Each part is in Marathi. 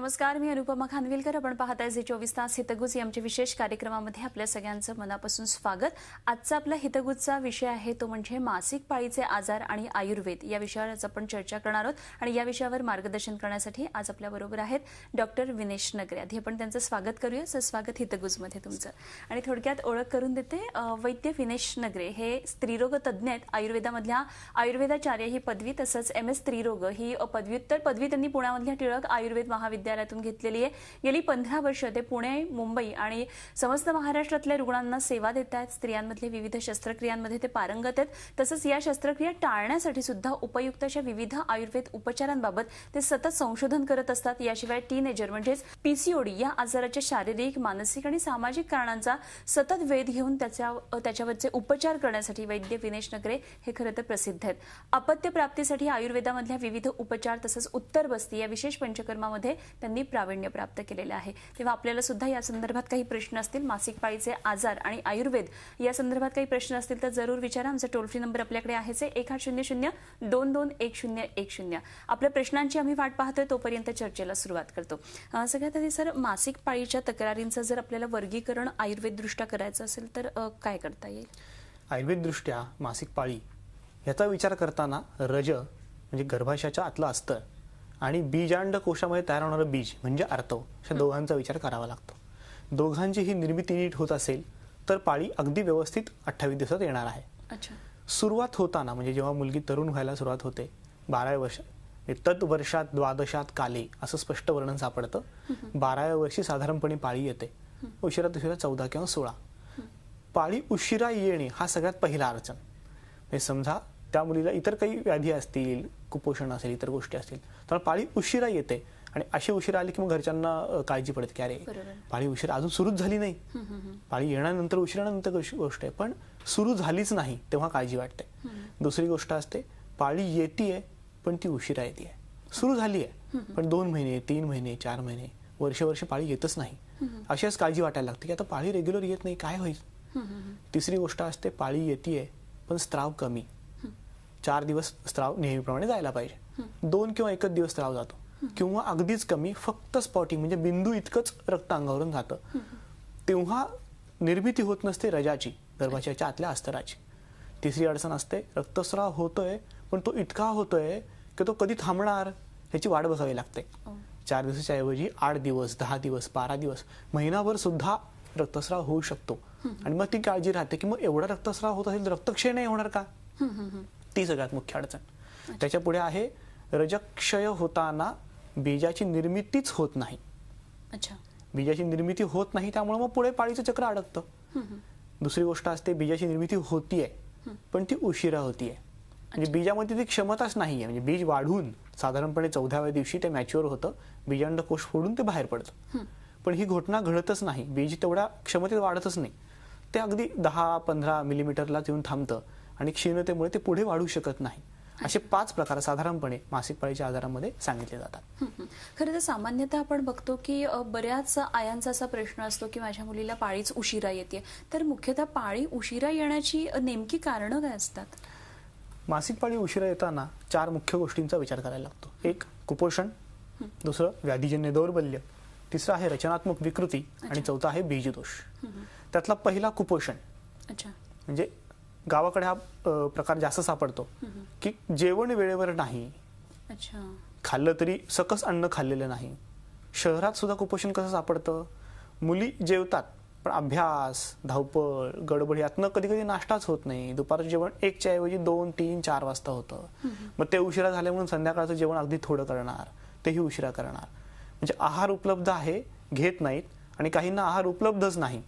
नमस्कार मी अनुपमा खानविलकर. आपण पाहताय जे चोवीस तास हितगुज आमच्या विशेष कार्यक्रमामध्ये आपल्या सगळ्यांचं मनापासून स्वागत. आजचा आपला हितगुजचा विषय आहे तो म्हणजे मासिक पाळीचे आजार आणि आयुर्वेद. या विषयावर आज आपण चर्चा करणार आहोत आणि या विषयावर मार्गदर्शन करण्यासाठी आज आपल्या बरोबर आहेत डॉक्टर विनेश नगरे आधी आपण त्यांचं स्वागत करूया. सर स्वागत हितगुजमध्ये तुमचं. आणि थोडक्यात ओळख करून देते वैद्य विनेश नगरे हे स्त्रीरोग तज्ज्ञ आहेत. आयुर्वेदामधल्या आयुर्वेदाचार्य ही पदवी तसंच एम एस स्त्रीरोग ही पदव्युत्तर पदवी त्यांनी पुण्यामधल्या टिळक आयुर्वेद महाविद्यालय महाविद्यालयातून घेतलेली आहे. गेली पंधरा वर्ष ते पुणे मुंबई आणि समस्त महाराष्ट्रातल्या रुग्णांना सेवा देत आहेत. स्त्रियांमधले विविध शस्त्रक्रियांमध्ये ते पारंगत आहेत. तसंच या शस्त्रक्रिया टाळण्यासाठी सुद्धा उपयुक्त अशा विविध आयुर्वेद उपचारांबाबत ते सतत संशोधन करत असतात. याशिवाय टीनेजर म्हणजेच पीसीओडी या आजाराच्या शारीरिक मानसिक आणि सामाजिक कारणांचा सतत वेध घेऊन त्याच्या त्याच्यावरचे उपचार करण्यासाठी वैद्य विनेश नगरे हे खरं तर प्रसिद्ध आहेत. अपत्य प्राप्तीसाठी आयुर्वेदामधल्या विविध उपचार तसंच उत्तर बस्ती या विशेष पंचकर्मामध्ये त्यांनी प्रावीण्य प्राप्त केलेलं आहे. तेव्हा आपल्याला सुद्धा या संदर्भात काही प्रश्न असतील मासिक पाळीचे आजार आणि आयुर्वेद या संदर्भात काही प्रश्न असतील तर जरूर विचारा. आमचा टोल फ्री नंबर आपल्याकडे आहेच आहे. एक आठ शून्य शून्य दोन दोन एक शून्य एक शून्य. आपल्या प्रश्नांची आम्ही वाट पाहतोय तोपर्यंत चर्चेला सुरुवात करतो. सगळ्यात आधी सर मासिक पाळीच्या तक्रारींचं जर आपल्याला वर्गीकरण आयुर्वेददृष्ट्या करायचं असेल तर काय करता येईल? आयुर्वेददृष्ट्या मासिक पाळी याचा विचार करताना रज म्हणजे गर्भाशयाच्या आतलं असतं आणि बीजांड कोशामध्ये तयार होणारं बीज म्हणजे आर्तव अशा दोघांचा विचार करावा लागतो. दोघांची ही निर्मिती नीट होत असेल तर पाळी अगदी व्यवस्थित अठ्ठावीस दिवसात येणार आहे. सुरुवात होताना म्हणजे जेव्हा मुलगी तरुण व्हायला सुरुवात होते बाराव्या वर्ष म्हणजे तत् वर्षात द्वादशात काले असं स्पष्ट वर्णन सापडतं. बाराव्या वर्षी साधारणपणे पाळी येते. उशिरात उशिरा चौदा किंवा सोळा. पाळी उशिरा येणे हा सगळ्यात पहिला अडचण. म्हणजे समजा त्या मुलीला इतर काही व्याधी असतील कुपोषण असेल इतर गोष्टी असतील तर पाळी उशिरा येते. आणि अशी उशिरा आली की मग घरच्यांना काळजी पडते की अरे. पाळी उशिरा अजून सुरूच झाली नाही. पाळी येण्यानंतर उशिरानंतर गोष्ट गोष्ट आहे पण सुरू झालीच नाही तेव्हा काळजी वाटते. दुसरी गोष्ट असते पाळी येतीये पण ती उशिरा येते सुरू झाली आहे पण दोन महिने तीन महिने चार महिने वर्ष वर्ष पाळी येतच नाही. अशाच काळजी वाटायला लागते की आता पाळी रेग्युलर येत नाही काय होईल? तिसरी गोष्ट असते पाळी येतीये पण स्त्राव कमी. चार दिवस स्त्राव नेहमीप्रमाणे जायला पाहिजे. दोन किंवा एकच दिवस स्त्राव जातो. किंवा अगदीच कमी फक्त स्पॉटिंग म्हणजे बिंदू इतकंच रक्त अंगावरून जातं तेव्हा निर्मिती होत नसते रजाची गर्भाशयाच्या आतल्या अस्तराची. तिसरी अडचण असते रक्तस्राव होतोय पण तो इतका होतोय की तो कधी थांबणार ह्याची वाट बघावी लागते. ओ. चार दिवसाच्या ऐवजी आठ दिवस दहा दिवस बारा दिवस महिनाभर सुद्धा रक्तस्राव होऊ शकतो. आणि मग ती काळजी राहते की मग एवढा रक्तस्राव होत असेल तर रक्तक्षय नाही होणार का? ती सगळ्यात मुख्य अडचण. त्याच्या पुढे आहे रजक्षय होताना बीजाची निर्मितीच होत नाही. अच्छा. बीजाची निर्मिती होत नाही त्यामुळे मग पुढे पाळीचं चक्र अडकतं. दुसरी गोष्ट असते बीजाची निर्मिती होतीये पण ती उशिरा होतीये. म्हणजे बीजामध्ये ती क्षमताच नाहीये. म्हणजे बीज वाढून साधारणपणे चौदाव्या दिवशी ते मॅच्युअर होतं बीजांड कोष फोडून ते बाहेर पडतं. पण ही घटना घडतच नाही. बीज तेवढ्या क्षमतेत वाढतच नाही. ते अगदी दहा पंधरा मिलीमीटरलाच येऊन थांबतं. आणि क्षीणतेमुळे ते पुढे वाढू शकत नाही. असे पाच प्रकार साधारणपणे मासिक पाळीच्या आजारामध्ये सांगितले जातात. खरं तर सामान्यतः आपण बघतो की बऱ्याच आयांचा असा प्रश्न असतो की माझ्या मुलीला पाळीच उशिरा येते. तर मुख्यतः पाळी उशिरा येण्याची नेमकी कारणं काय असतात? मासिक पाळी उशिरा येताना चार मुख्य गोष्टींचा विचार करायला लागतो. एक कुपोषण. दुसरं व्याधीजन्य दौर्बल्य. तिसरं आहे रचनात्मक विकृती. आणि चौथा आहे बीजदोष. त्यातला पहिला कुपोषण. अच्छा. म्हणजे गावाकडे हा अ, प्रकार जास्त सापडतो. की जेवण वेळेवर नाही. अच्छा. खाल्लं तरी सकस अन्न खाल्लेलं नाही. शहरात सुद्धा कुपोषण कसं सापडतं? मुली जेवतात पण अभ्यास धावपळ गडबड यातनं कधी कधी नाश्ताच होत नाही. दुपारचं जेवण एकच्या ऐवजी दोन तीन चार वाजता होतं. मग ते उशिरा झाले म्हणून संध्याकाळचं जेवण अगदी थोडं करणार. तेही उशिरा करणार. म्हणजे आहार उपलब्ध आहे घेत नाहीत आणि काहींना आहार उपलब्धच नाही.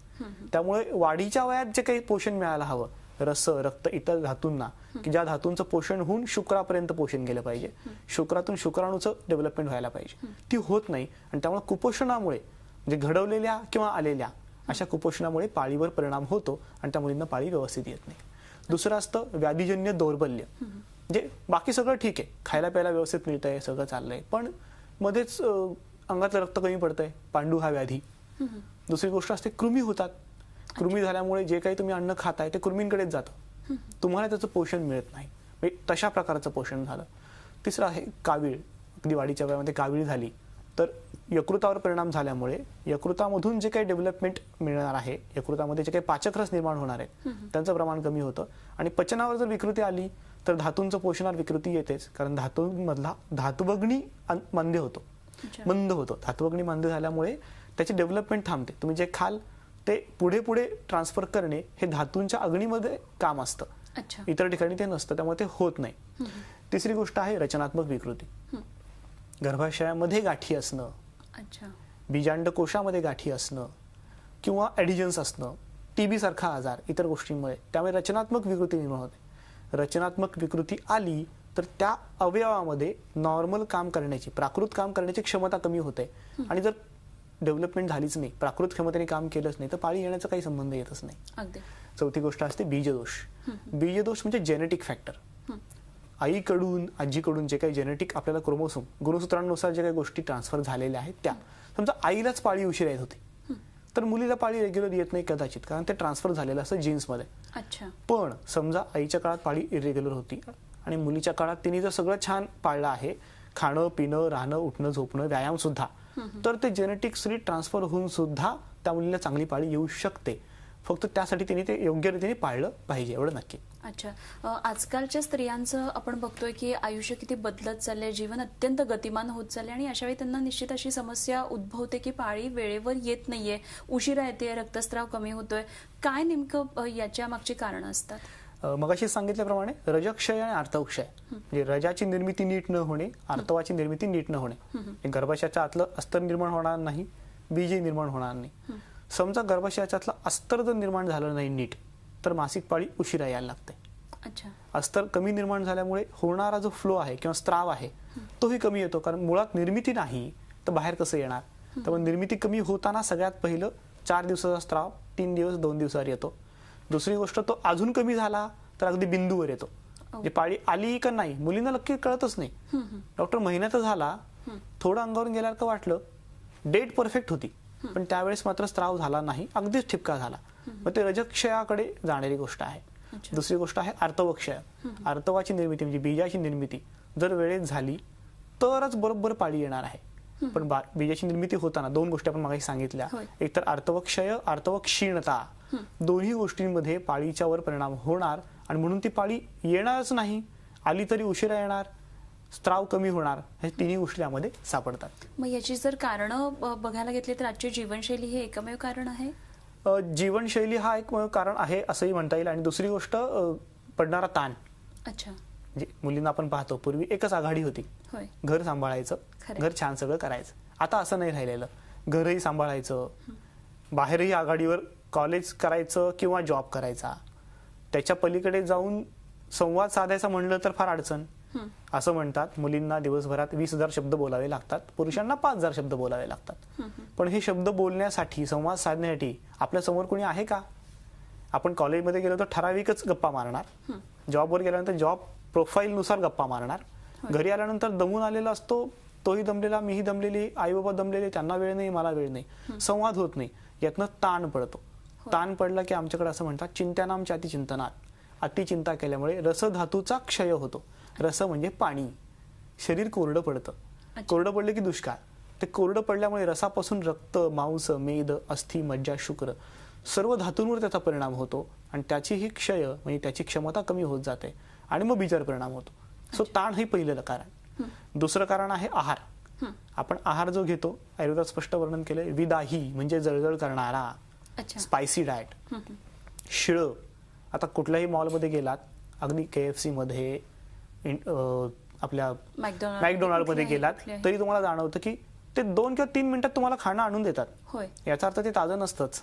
त्यामुळे वाढीच्या वयात जे काही पोषण मिळायला हवं रस रक्त इतर धातूंना की ज्या धातूंचं पोषण होऊन शुक्रापर्यंत पोषण गेलं पाहिजे. शुक्रातून शुक्राणूचं डेव्हलपमेंट व्हायला पाहिजे. ती होत नाही. आणि त्यामुळे कुपोषणामुळे म्हणजे घडवलेल्या किंवा आलेल्या अशा कुपोषणामुळे पाळीवर परिणाम होतो आणि त्या मुलींना पाळी व्यवस्थित येत नाही. दुसरं असतं व्याधीजन्य दौर्बल्य. म्हणजे बाकी सगळं ठीक आहे. खायला प्यायला व्यवस्थित मिळतंय सगळं चाललंय. पण मध्येच अंगातलं रक्त कमी पडतंय. पांडू हा व्याधी. दुसरी गोष्ट असते कृमी होतात. कृमी झाल्यामुळे जे काही तुम्ही अन्न खाताय ते कृमींकडेच जातं. तुम्हाला त्याचं पोषण मिळत नाही. म्हणजे तशा प्रकारचं पोषण झालं. तिसरं आहे कावीळ. अगदी वाढीच्या वयामध्ये कावीळ झाली. तर यकृतावर परिणाम झाल्यामुळे यकृतामधून जे काही डेव्हलपमेंट मिळणार आहे यकृतामध्ये जे काही पाचक रस निर्माण होणार आहेत त्यांचं प्रमाण कमी होतं. आणि पचनावर जर विकृती आली तर धातूंचं पोषणावर विकृती येतेच. कारण धातूंमधला धातुभग्नी अन- मंद होतो. मंद होतो. धातुभग्नी मंद झाल्यामुळे त्याची डेव्हलपमेंट थांबते. तुम्ही जे खाल ते पुढे पुढे ट्रान्सफर करणे हे धातूंच्या अग्नीमध्ये काम असतं. इतर ठिकाणी ते नसतं त्यामुळे ते होत नाही. तिसरी गोष्ट आहे रचनात्मक विकृती. गर्भाशयामध्ये गाठी असणं बीजांड कोशामध्ये गाठी असणं किंवा ॲडिजन्स असणं टीबी सारखा आजार इतर गोष्टींमुळे. त्यामुळे रचनात्मक विकृती निर्माण होते. रचनात्मक विकृती आली तर त्या अवयवामध्ये नॉर्मल काम करण्याची प्राकृत काम करण्याची क्षमता कमी होते. आणि जर डेव्हलपमेंट झालीच नाही प्राकृत क्षमतेने काम केलंच नाही तर पाळी येण्याचा काही संबंध येतच नाही. चौथी गोष्ट असते बीजदोष. बीजदोष म्हणजे जेनेटिक फॅक्टर आईकडून आजीकडून जे काही जेनेटिक आपल्याला क्रोमोसोम गुणसूत्रांनुसार जे काही गोष्टी ट्रान्सफर झालेल्या आहेत त्या. समजा आईलाच पाळी उशीर येत होती. तर मुलीला पाळी रेग्युलर येत नाही कदाचित कारण ते ट्रान्सफर झालेलं असतं जीन्समध्ये पण समजा आईच्या काळात पाळी इरेग्युलर होती आणि मुलीच्या काळात तिने जर सगळं छान पाळलं आहे खाणं पिणं राहणं उठणं झोपणं व्यायाम सुद्धा तर ते जेनेटिक्सली ट्रान्सफर होऊन सुद्धा त्या मुलीला चांगली पाळी येऊ शकते. फक्त त्यासाठी तिने ते योग्य रीतीने पाळलं पाहिजे एवढं नक्की. अच्छा. आजकालच्या स्त्रियांचं आपण बघतोय की आयुष्य किती बदलत चाललंय जीवन अत्यंत गतिमान होत चाललंय आणि अशा वेळी त्यांना निश्चित अशी समस्या उद्भवते की पाळी वेळेवर येत नाहीये उशिरा येते रक्तस्राव कमी होतोय. काय नेमकं याच्या मागची कारणं असतात? मगाशी सांगितल्याप्रमाणे रजक्षय आणि आर्तवक्षय म्हणजे रजाची निर्मिती नीट न होणे आर्तवाची निर्मिती नीट न होणे. गर्भाशयाच्या आतलं अस्तर निर्माण होणार नाही बीजही निर्माण होणार नाही. समजा गर्भाशयाच्या आतलं अस्तर जर निर्माण झालं नाही नीट तर मासिक पाळी उशिरा यायला लागते. अच्छा. अस्तर कमी निर्माण झाल्यामुळे होणारा जो फ्लो आहे किंवा स्त्राव आहे तोही कमी येतो. कारण मुळात निर्मिती नाही तर बाहेर कसं येणार? त्यामुळे निर्मिती कमी होताना सगळ्यात पहिलं चार दिवसाचा स्त्राव तीन दिवस दोन दिवसावर येतो. दुसरी गोष्ट तो अजून कमी झाला तर अगदी बिंदूवर येतो. म्हणजे पाळी आली का नाही मुलींना नक्की कळतच नाही. डॉक्टर महिन्यात झाला थोडं अंगावरून गेल्यावर का वाटलं डेट परफेक्ट होती. पण त्यावेळेस मात्र स्त्राव झाला नाही अगदीच ठिपका झाला. मग ते रजक्षयाकडे जाणारी गोष्ट आहे. दुसरी गोष्ट आहे आर्तवक्षय. आर्तवाची निर्मिती म्हणजे बीजाची निर्मिती जर वेळेत झाली तरच बरोबर पाळी येणार आहे. पण बीजाची निर्मिती होताना दोन गोष्टी आपण मागे सांगितल्या. एक तर आर्तवक्षय आर्तवक्षीणता. दोन्ही गोष्टींमध्ये पाळीच्या वर परिणाम होणार आणि म्हणून ती पाळी येणारच नाही. आली तरी उशिरा येणार स्त्राव कमी होणार हे तिन्ही गोष्टी त्यामध्ये सापडतात. मग याची जर कारणं बघायला घेतली तर आजची जीवनशैली हे एकमेव कारण आहे? जीवनशैली हा एक कारण आहे असंही म्हणता येईल. आणि दुसरी गोष्ट पडणारा ताण. अच्छा. म्हणजे मुलींना आपण पाहतो पूर्वी एकच आघाडी होती. घर सांभाळायचं. घर छान सगळं करायचं. आता असं नाही राहिलेलं. घरही सांभाळायचं. बाहेरही आघाडीवर कॉलेज करायचं किंवा जॉब करायचा त्याच्या पलीकडे जाऊन संवाद साधायचा म्हणलं तर फार अडचण. असं म्हणतात मुलींना दिवसभरात वीस हजार शब्द बोलावे लागतात पुरुषांना पाच हजार शब्द बोलावे लागतात. पण हे शब्द बोलण्यासाठी संवाद साधण्यासाठी आपल्यासमोर कोणी आहे का? आपण कॉलेजमध्ये गेलो तर ठराविकच गप्पा मारणार. जॉबवर गेल्यानंतर जॉब प्रोफाईलनुसार गप्पा मारणार. घरी आल्यानंतर दमून आलेला असतो तोही दमलेला मीही दमलेली आई बाबा दमलेले त्यांना वेळ नाही मला वेळ नाही. संवाद होत नाही. यातनं ताण पडतो. ताण पडला की आमच्याकडे असं म्हणतात चिंत्यानाम चाती चिंतनात अतिचिंता केल्यामुळे रसधातूचा क्षय होतो. रस म्हणजे पाणी. शरीर कोरडं पडतं. कोरडं पडलं की दुष्काळ. ते कोरडं पडल्यामुळे रसापासून रक्त मांस मेद अस्थि मज्जा शुक्र सर्व धातूंवर त्याचा परिणाम होतो आणि त्याची ही क्षय म्हणजे त्याची क्षमता कमी होत जाते आणि मग बीजावर परिणाम होतो. सो ताण हे पहिलं कारण. दुसरं कारण आहे आहार. आपण आहार जो घेतो आयुर्वेदात स्पष्ट वर्णन केलंय विदाही म्हणजे जळजळ करणारा. स्पायसी डाएट शिळं. आता कुठल्याही मॉलमध्ये गेलात अगदी के एफमध्ये इन- अं, आपल्या मॅकडोनाल्ड मॅकडोनाल्डमध्ये गेलात. तरी तुम्हाला जाणवतं की ते दोन किंवा तीन मिनिटात तुम्हाला खाणं आणून देतात. याचा अर्थ ते ताजं नसतंच.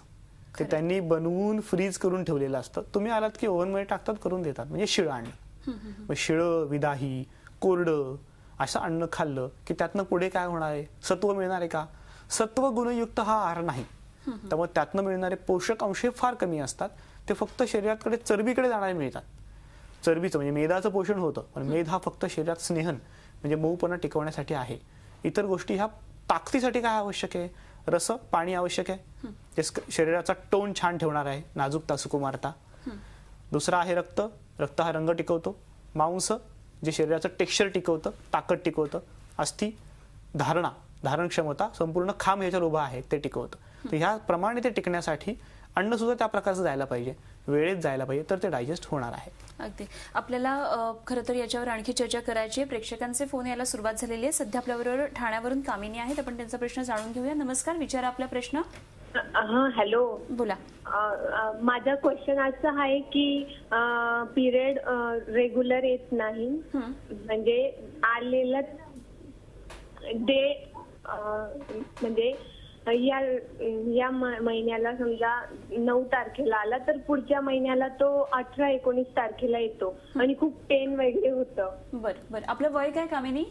ते. त्यांनी बनवून फ्रीज करून ठेवलेलं असतं. तुम्ही आलात की ओव्हनमध्ये टाकतात करून देतात. म्हणजे शिळं आणलं मग शिळं विदाही कोरडं असं अन्न खाल्लं की त्यातनं पुढे काय होणार आहे? सत्व मिळणार आहे का? सत्व गुणयुक्त हा आहार नाही. त्यामुळे त्यातनं मिळणारे पोषक अंश हे फार कमी असतात. ते फक्त शरीराकडे चरबीकडे जाणारे मिळतात. चरबीचं म्हणजे मेदाचं पोषण होतं पण मेद हा फक्त शरीरात स्नेहन म्हणजे मऊपणा टिकवण्यासाठी आहे. इतर गोष्टी ह्या ताकदीसाठी काय आवश्यक आहे? रस पाणी आवश्यक आहे. जे शरीराचा टोन छान ठेवणार आहे नाजूकता सुकुमारता दुसरा आहे रक्त. रक्त हा रंग टिकवतो. मांस जे शरीराचं टेक्स्चर टिकवतं ताकद टिकवतं. अस्थि धारणा धारण क्षमता संपूर्ण खांब ह्याच्यावर उभा आहे ते टिकवतं. तर ह्या प्रमाणे ते टिकण्यासाठी अन्न सुद्धा त्या प्रकारचं जायला पाहिजे. वेळेत जायला पाहिजे तर ते डायजेस्ट होणार आहे. अगदी. आपल्याला खरं तर याच्यावर आणखी चर्चा करायची आहे. प्रेक्षकांचे फोन यायला सुरुवात झालेली आहे. सध्या आपल्याबरोबर ठाण्यावरून कामिनी आहेत. आपण त्यांचा प्रश्न जाणून घेऊया. नमस्कार विचारा आपला प्रश्न. हा हॅलो. बोला. माझा क्वेश्चन असा आहे की पिरियड रेग्युलर येत नाही. म्हणजे आलेलं डे म्हणजे या या महिन्याला समजा नऊ तारखेला आला तर पुढच्या महिन्याला तो अठरा एकोणीस तारखेला येतो. आणि खूप पेन वगैरे होतं. बरं बरं. आपलं वय काय कामिनी?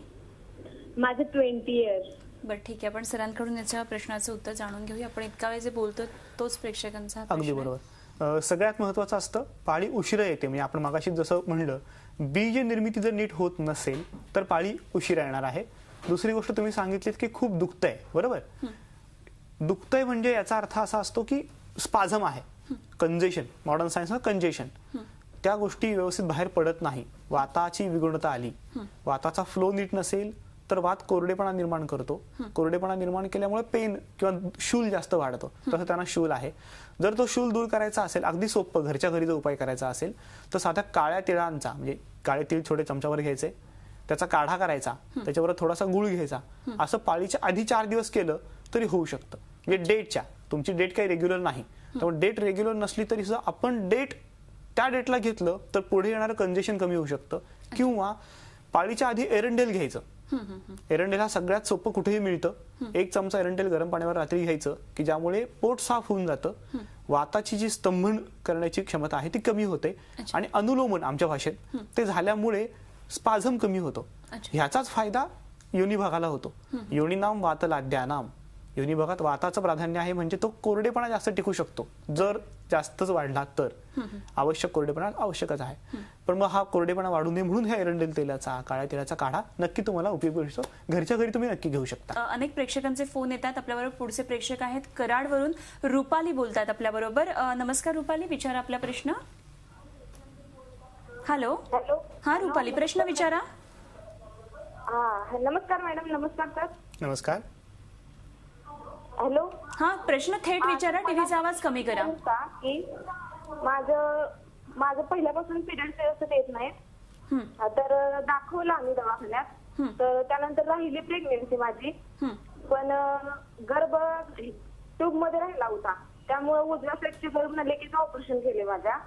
माझं ट्वेंटी इयर्स बरं ठीक आहे. आपण सरांकडून याच्या प्रश्नाचं उत्तर जाणून घेऊया. आपण इतका वेळ जे बोलतो तोच प्रेक्षकांचा प्रश्न अगदी आहे. बरोबर. अं, सगळ्यात महत्वाचं असतं पाळी उशिरा येते. म्हणजे आपण मागाशी जसं म्हणलं बीज निर्मिती जर नीट होत नसेल तर पाळी उशिरा येणार आहे. दुसरी गोष्ट तुम्ही सांगितलीत की खूप दुखतंय. बरोबर? दुखतंय म्हणजे याचा अर्थ असा असतो की स्पाझम आहे. Congestion modern science congestion. त्या गोष्टी व्यवस्थित बाहेर पडत नाही. वाताची विगुणता आली. वाताचा फ्लो नीट नसेल तर वात कोरडेपणा निर्माण करतो. कोरडेपणा निर्माण केल्यामुळे पेन किंवा शूल जास्त वाढतो. तसं त्यांना शूल आहे. जर तो शूल दूर करायचा असेल अगदी सोपं घरच्या घरी जर उपाय करायचा असेल तर साध्या काळ्या तिळांचा म्हणजे काळे तिळ छोटे चमच्यावर घ्यायचे त्याचा काढा करायचा त्याच्यावर थोडासा गुळ घ्यायचा. असं पाळीच्या आधी चार दिवस केलं तरी होऊ शकतं. म्हणजे डेटच्या. तुमची डेट काही रेग्युलर नाही. त्यामुळे डेट रेग्युलर नसली तरी सुद्धा आपण डेट त्या डेटला घेतलं तर पुढे येणारं कंजेशन कमी होऊ शकतं. किंवा पाळीच्या आधी एरंडेल घ्यायचं. एरंडेल हा सगळ्यात सोपं कुठेही मिळतं. एक चमचा एरंडेल गरम पाण्यावर रात्री घ्यायचं की ज्यामुळे पोट साफ होऊन जातं. वाताची जी स्तंभन करण्याची क्षमता आहे ती कमी होते. आणि अनुलोमन आमच्या भाषेत ते झाल्यामुळे स्पाझम कमी होतो. ह्याचाच फायदा योनी भागाला होतो योनीनाम वातलाद्यानाम. योनी भागात वाताचं प्राधान्य आहे म्हणजे तो कोरडेपणा जास्त टिकू शकतो. जर जास्तच वाढला तर. आवश्यक कोरडेपणा आवश्यकच आहे. पण मग हा कोरडेपणा वाढू नये म्हणून ह्या एरंडेल तेलाचा काळ्या तेलाचा काढा. नक्की तुम्हाला उपयोगी शकतो घरच्या घरी तुम्ही नक्की घेऊ शकता. अनेक प्रेक्षकांचे फोन येतात. आपल्याबरोबर पुढचे प्रेक्षक आहेत. कराडवरून रुपाली बोलतात आपल्याबरोबर. नमस्कार रुपाली विचारा आपला प्रश्न. हॅलो. हॅलो. हा रुपाली प्रश्न विचारा. हा नमस्कार मॅडम नमस्कार सर. नमस्कार. हॅलो? हा प्रश्न थेट विचारा टीव्हीचा आवाज कमी करा. का की माझं माझं पहिल्यापासून पिरियड व्यवस्थित येत नाहीत. हं, तर दाखवलं आम्ही दवाखान्यात. हं. तर त्यानंतर राहिली प्रेग्नेन्सी माझी. हं. पण अं, गर्भ ट्यूबमध्ये राहिला होता. त्यामुळे उजव्या साईडचे गर्भ नलिकेचं ऑपरेशन केले माझ्या.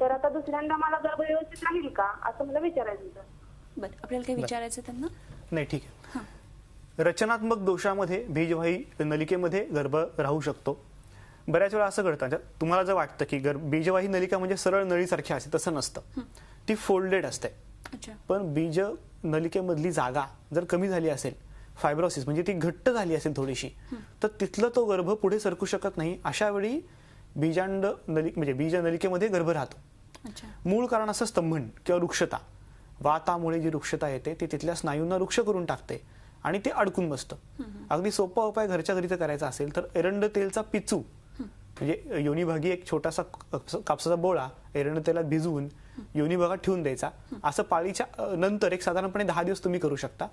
तर आता दुसऱ्यांदा मला गर्भ व्यवस्थित राहील का? असं मला विचारायचं होतं. बरं आपल्याला काही विचारायचं त्यांना? नाही ठीक आहे. रचनात्मक दोषामध्ये बीजवाही नलिकेमध्ये गर्भ राहू शकतो. बऱ्याच वेळा असं घडतं तुम्हाला जर वाटतं की गर्भ बीजवाही नलिका म्हणजे सरळ नळीसारखी असते तसं नसतं. ती फोल्डेड असते. पण बीज नलिकेमधली जागा जर कमी झाली असेल फायब्रोसिस म्हणजे ती घट्ट झाली असेल थोडीशी तर तिथलं तो गर्भ पुढे सरकू शकत नाही. अशा वेळी बीजांड नली म्हणजे बीज नलिकेमध्ये गर्भ राहतो. मूळ कारण असं स्तंभन किंवा वृक्षता वातामुळे जी वृक्षता येते ती तिथल्या स्नायूंना वृक्ष करून टाकते. आणि ते अडकून बसतं. अगदी सोपा उपाय घरच्या घरी जर करायचा असेल तर एरंड तेलचा पिचू. म्हणजे योनीभागी एक छोटासा कापसाचा बोळा एरंड तेलात भिजवून योनीभागात ठेवून द्यायचा. असं पाळीच्या नंतर एक साधारणपणे दहा दिवस तुम्ही करू शकता.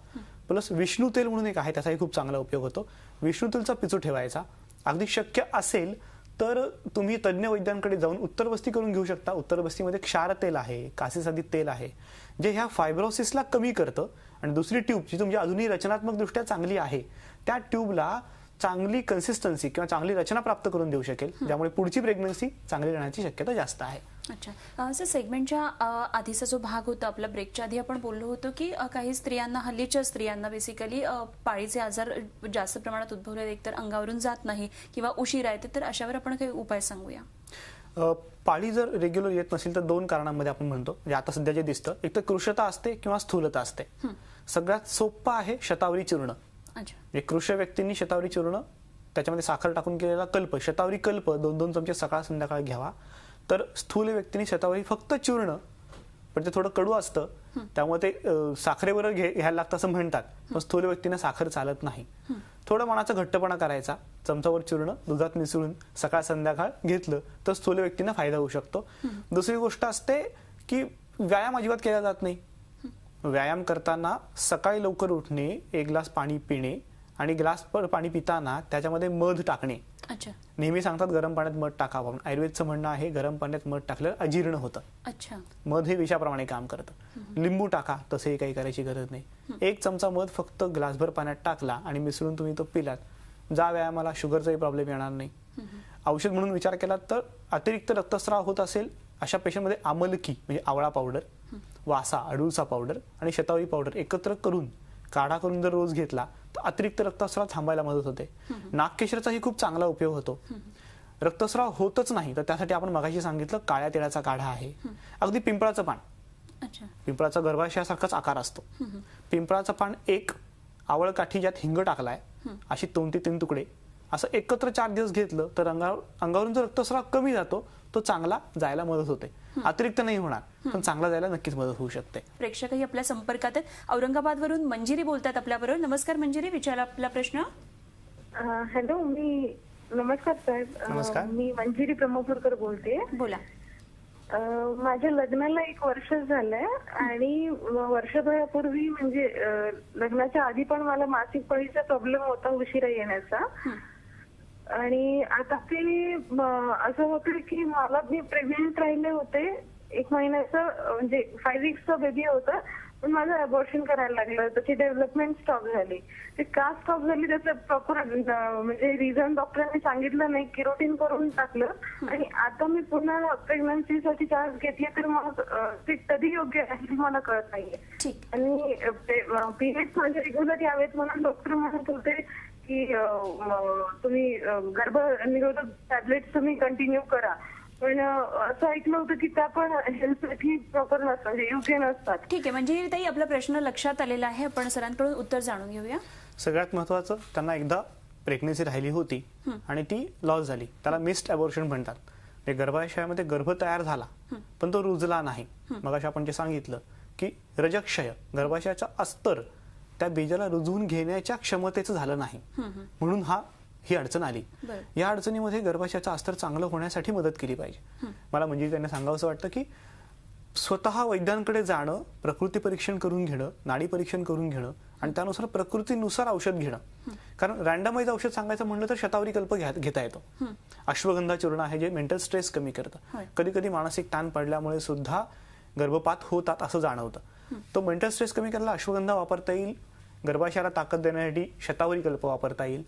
प्लस विष्णू तेल म्हणून एक आहे त्याचाही खूप चांगला उपयोग होतो. विष्णू तेलचा पिचू ठेवायचा. अगदी शक्य असेल तर तुम्ही तज्ज्ञ वैद्यांकडे जाऊन उत्तरबस्ती करून घेऊ शकता. उत्तरबस्तीमध्ये क्षार तेल आहे कासेसादी तेल आहे जे ह्या फायब्रोसिसला कमी करतं. आणि दुसरी ट्यूब जी तुमची अजूनही रचनात्मक दृष्ट्या चांगली आहे त्या ट्यूबला चांगली कन्सिस्टन्सी किंवा चांगली रचना प्राप्त करून देऊ शकेल. ज्यामुळे पुढची प्रेग्नन्सी चांगली राहण्याची शक्यता जास्त आहे. अच्छा. सर सेगमेंटच्या आधीचा जो भाग होता आपला ब्रेकच्या आधी आपण बोललो होतो की काही स्त्रियांना हल्लीच्या स्त्रियांना बेसिकली पाळीचे आजार जास्त प्रमाणात उद्भवले एकतर अंगावरून जात नाही किंवा उशिरा येते तर अशावर आपण काही उपाय सांगूया. पाळी जर रेग्युलर येत नसेल तर दोन कारणांमध्ये आपण म्हणतो. म्हणजे आता सध्या जे दिसतं एक तर कृशता असते किंवा स्थूलता असते. सगळ्यात सोपं आहे शतावरी चूर्ण. अच्छा. म्हणजे कृष व्यक्तींनी शतावरी चूर्ण त्याच्यामध्ये साखर टाकून केलेला कल्प शतावरी कल्प दोन दोन चमचे सकाळ संध्याकाळ घ्यावा. तर स्थूल व्यक्तींनी शतावरी फक्त चूर्ण पण ते थोडं कडू असतं. त्यामुळे ते साखरेबरोबर घे घ्यायला लागतं असं म्हणतात. पण स्थूल व्यक्तींना साखर चालत नाही. थोडं मनाचा घट्टपणा करायचा. चमचावर चूर्ण दुधात मिसळून सकाळ संध्याकाळ घेतलं तर स्थूल व्यक्तींना फायदा होऊ शकतो. दुसरी गोष्ट असते की व्यायाम अजिबात केला जात नाही. व्यायाम करताना सकाळी लवकर उठणे एक ग्लास पाणी पिणे आणि ग्लास पाणी पिताना त्याच्यामध्ये मध टाकणे. अच्छा. नेहमी सांगतात गरम पाण्यात मध टाकावं. पण आयुर्वेदचं म्हणणं आहे गरम पाण्यात मध टाकलं अजीर्ण होतं. अच्छा. मध हे विषाप्रमाणे काम करतं. लिंबू टाका तसंही काही करायची गरज नाही. एक चमचा मध फक्त ग्लासभर पाण्यात टाकला आणि मिसळून तुम्ही तो पिलात. जा व्यायामाला शुगरचाही प्रॉब्लेम येणार नाही. औषध म्हणून विचार केला तर अतिरिक्त रक्तस्राव होत असेल अशा पेशंटमध्ये आमलकी म्हणजे आवळा पावडर वासा अडुळसा पावडर आणि शतावरी पावडर एकत्र करून काढा करून जर रोज घेतला तर अतिरिक्त रक्तस्राव थांबायला मदत होते. नागकेशरचाही खूप चांगला उपयोग होतो. रक्तस्राव होतच नाही तर त्यासाठी आपण मगाशी सांगितलं काळ्या तिळाचा काढा आहे. अगदी पिंपळाचं पान. पिंपळाचा गर्भाशयासारखाच आकार असतो. पिंपळाचं पान एक आवळ काठी ज्यात हिंग टाकलाय अशी दोन ते तीन तुकडे असं एकत्र चार दिवस घेतलं तर अंगावर अंगावरून जो रक्तस्राव कमी जातो तो चांगला जायला मदत होते. अतिरिक्त नाही होणार पण चांगला जायला नक्कीच मदत होऊ शकते. प्रेक्षकही आपल्या संपर्कात आहेत. औरंगाबादवरून मंजिरी बोलतात आपल्याबरोबर. नमस्कार मंजिरी विचारा आपला प्रश्न. हॅलो मी नमस्कार साहेब. मी मंजिरी ब्रह्मपूरकर बोलते. बोला. माझ्या लग्नाला एक वर्ष झालंय आणि वर्षभरापूर्वी म्हणजे लग्नाच्या आधी पण मला मासिक पाळीचा प्रॉब्लेम होता उशिरा येण्याचा. आणि आता ते असं होतं की मला मी प्रेग्नेंट राहिले होते एक महिन्याचं म्हणजे फाईव्ह वीक्सचं बेबी होतं पण माझं अबॉर्शन करायला लागलं त्याची डेव्हलपमेंट स्टॉप झाली. ते का स्टॉप झाली त्याचं प्रॉपर म्हणजे रिझन डॉक्टरांनी सांगितलं नाही किरोटीन करून टाकलं. आणि आता मी पुन्हा प्रेग्नन्सीसाठी चार्ज घेतली तर मग ते कधी योग्य आहे मला कळत नाहीये. आणि पिरियड माझे रेग्युलर यावेत म्हणून डॉक्टर म्हणत होते की तुम्ही गर्भनिरोधक टॅबलेट तुम्ही कंटिन्यू करा. पण असं ऐकलं होतं की त्या पण हेल्थसाठी प्रॉपर नसतात म्हणजे योग्य नसतात. ठीक आहे मंजिरी ताई आपला प्रश्न लक्षात आलेला आहे. आपण सरांकडून उत्तर जाणून घेऊया. सगळ्यात महत्वाचं त्यांना एकदा प्रेग्नेन्सी राहिली होती आणि ती लॉस झाली. त्याला मिस्ड अबॉर्शन म्हणतात. म्हणजे गर्भाशयामध्ये गर्भ तयार झाला पण तो रुजला नाही. मग आपण जे सांगितलं की रजक्षय गर्भाशयाचा अस्तर त्या बीजाला रुजवून घेण्याच्या क्षमतेचं झालं नाही. म्हणून हा ही अडचण आली. या अडचणीमध्ये गर्भाशयाचं अस्तर चांगलं होण्यासाठी मदत केली पाहिजे. मला म्हणजे त्यांना सांगावंसं वाटतं की स्वतः वैद्यांकडे जाणं प्रकृती परीक्षण करून घेणं नाडी परीक्षण करून घेणं आणि त्यानुसार प्रकृतीनुसार औषध घेणं. कारण रँडमाइज औषध सांगायचं म्हणलं तर शतावरी कल्प घेता येतो. अश्वगंधा चूर्ण आहे जे मेंटल स्ट्रेस कमी करतं. कधी कधी मानसिक ताण पडल्यामुळे सुद्धा गर्भपात होतात असं जाणवतं. तो मेंटल स्ट्रेस कमी करायला अश्वगंधा वापरता येईल? गर्भाशयाला ताकद देण्यासाठी शतावरी कल्प वापरता येईल.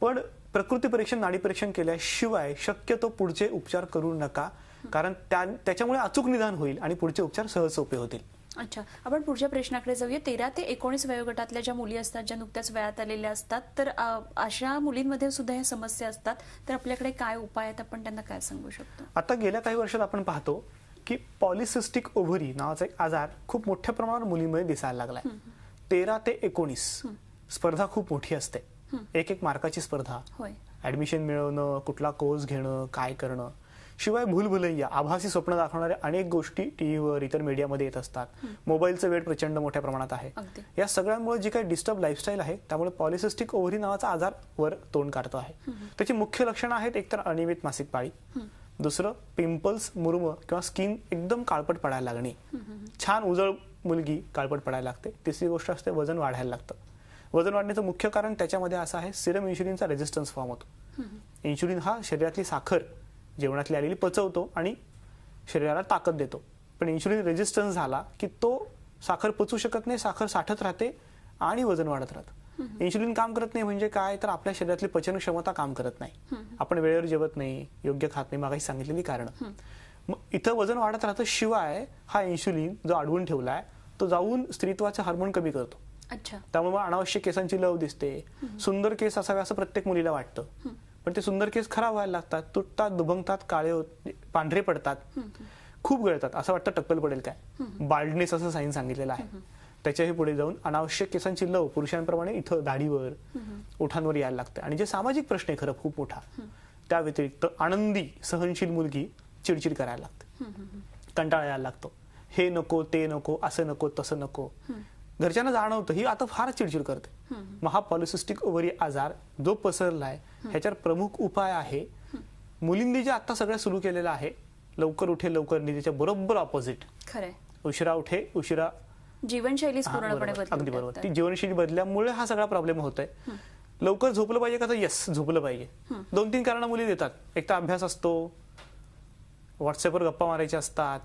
पण प्रकृती परीक्षण नाडी परीक्षण केल्याशिवाय शक्यतो पुढचे उपचार करू नका. कारण त्या त्याच्यामुळे अचूक निदान होईल आणि पुढचे उपचार सहज सोपे होतील. अच्छा. आपण पुढच्या प्रश्नाकडे जाऊया. तेरा ते एकोणीस वयोगटातल्या ज्या मुली असतात ज्या नुकत्याच वयात आलेल्या असतात तर अशा मुलींमध्ये सुद्धा ह्या समस्या असतात. तर आपल्याकडे काय उपाय आहेत? आपण त्यांना काय सांगू शकतो? आता गेल्या काही वर्षात आपण पाहतो की पॉलिसिस्टिक ओव्हरी नावाचा एक आजार खूप मोठ्या प्रमाणावर मुलींमध्ये दिसायला लागलाय. तेरा ते एकोणीस. स्पर्धा खूप मोठी असते. एक एक मार्काची स्पर्धा. ऍडमिशन मिळवणं कुठला कोर्स घेणं काय करणं. शिवाय भूलभुलैया आभासी स्वप्न दाखवणाऱ्या अनेक गोष्टी टीव्हीवर इतर मीडियामध्ये येत असतात. मोबाईलचं वेळ प्रचंड मोठ्या प्रमाणात आहे. या सगळ्यांमुळे जी काही डिस्टर्ब लाईफस्टाईल आहे त्यामुळे पॉलिसिस्टिक ओव्हरी नावाचा आजार वर तोंड काढतो आहे. त्याची मुख्य लक्षणं आहेत एकतर अनियमित मासिक पाळी. दुसरं पिंपल्स मुरुम किंवा स्किन एकदम काळपट पडायला लागणे. छान उजळ मुलगी काळपट पडायला लागते. तिसरी गोष्ट असते वजन वाढायला लागतं. वजन वाढण्याचं मुख्य कारण त्याच्यामध्ये असं आहे सिरम इन्शुलिनचा रेजिस्टन्स फॉर्म होतो. इन्शुलिन हा शरीरातली साखर जेवणातली आलेली पचवतो आणि शरीराला ताकद देतो. पण इन्शुलिन रेजिस्टन्स झाला की तो साखर पचवू शकत नाही साखर साठत राहते आणि वजन वाढत राहतं. इन्शुलिन काम करत नाही म्हणजे काय? तर आपल्या शरीरातली पचन क्षमता काम करत नाही. आपण वेळेवर जेवत नाही योग्य खात नाही मागाशी सांगितलेली कारण. मग इथं वजन वाढत राहतं शिवाय हा इन्शुलिन जो अडवून ठेवलाय तो जाऊन स्त्रीत्वाचे हार्मोन कमी करतो. अच्छा. त्यामुळे मग अनावश्यक केसांची लव दिसते. सुंदर केस असावे असं प्रत्येक मुलीला वाटतं. पण ते सुंदर केस खराब व्हायला लागतात तुटतात दुभंगतात काळे पांढरे पडतात. खूप गळतात. असं वाटतं टक्कल पडेल काय? बाल्डनेस असं साईन सांगितलेलं आहे. त्याच्याही पुढे जाऊन अनावश्यक केसांची लव पुरुषांप्रमाणे इथं दाढीवर ओठांवर यायला लागते आणि जे सामाजिक प्रश्न आहे खरं खूप मोठा. त्या व्यतिरिक्त आनंदी सहनशील मुलगी चिडचिड करायला लागते. कंटाळा यायला लागतो. हे नको ते नको असं नको तसं नको. घरच्यांना जाणवतं ही आता फार चिडचिड करते. मग हा पॉलिसिस्टिक ओव्हरी आजार जो पसरलाय ह्याच्यावर प्रमुख उपाय आहे. मुलींनी जे आता सगळं सुरू केलेलं आहे लवकर उठे लवकर निधीच्या बरोबर ऑपोजिट उशिरा उठे उशिरा बरोबर. अगदी बरोबर. ती जीवनशैली बदलल्यामुळे हा सगळा प्रॉब्लेम होतोय. लवकर झोपलं पाहिजे का तर येस झोपलं पाहिजे. दोन तीन कारण मुली देतात. एक तर अभ्यास असतो व्हॉट्सअपवर गप्पा मारायच्या असतात.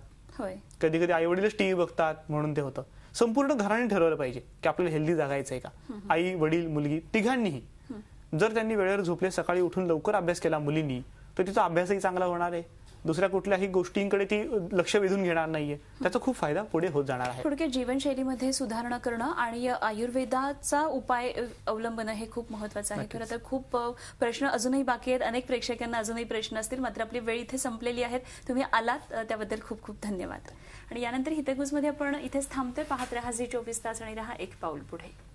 कधी कधी आई वडीलच टीव्ही बघतात म्हणून ते होतं. संपूर्ण घराने ठरवलं पाहिजे की आपल्याला हेल्दी जागायचंय का? आई वडील मुलगी तिघांनीही जर त्यांनी वेळेवर झोपले सकाळी उठून लवकर अभ्यास केला मुलींनी तर तिचा अभ्यासही चांगला होणार आहे. दुसऱ्या कुठल्याही गोष्टींकडे ती लक्ष वेधून घेणार नाहीये. त्याचा खूप फायदा पुढे होत जाणार आहे. थोडक्यात जीवनशैलीमध्ये सुधारणा करणं आणि आयुर्वेदाचा उपाय अ, अवलंबणं हे खूप महत्वाचं आहे. खरं तर खूप प्रश्न अजूनही बाकी आहेत. अनेक प्रेक्षकांना अजूनही प्रश्न असतील. मात्र आपली वेळ इथे संपलेली आहे. तुम्ही आलात त्याबद्दल खूप खूप धन्यवाद. आणि यानंतर हितगुजमध्ये आपण इथेच थांबतोय. पाहत रहा झी चोवीस तास आणि रहा एक पाऊल पुढे.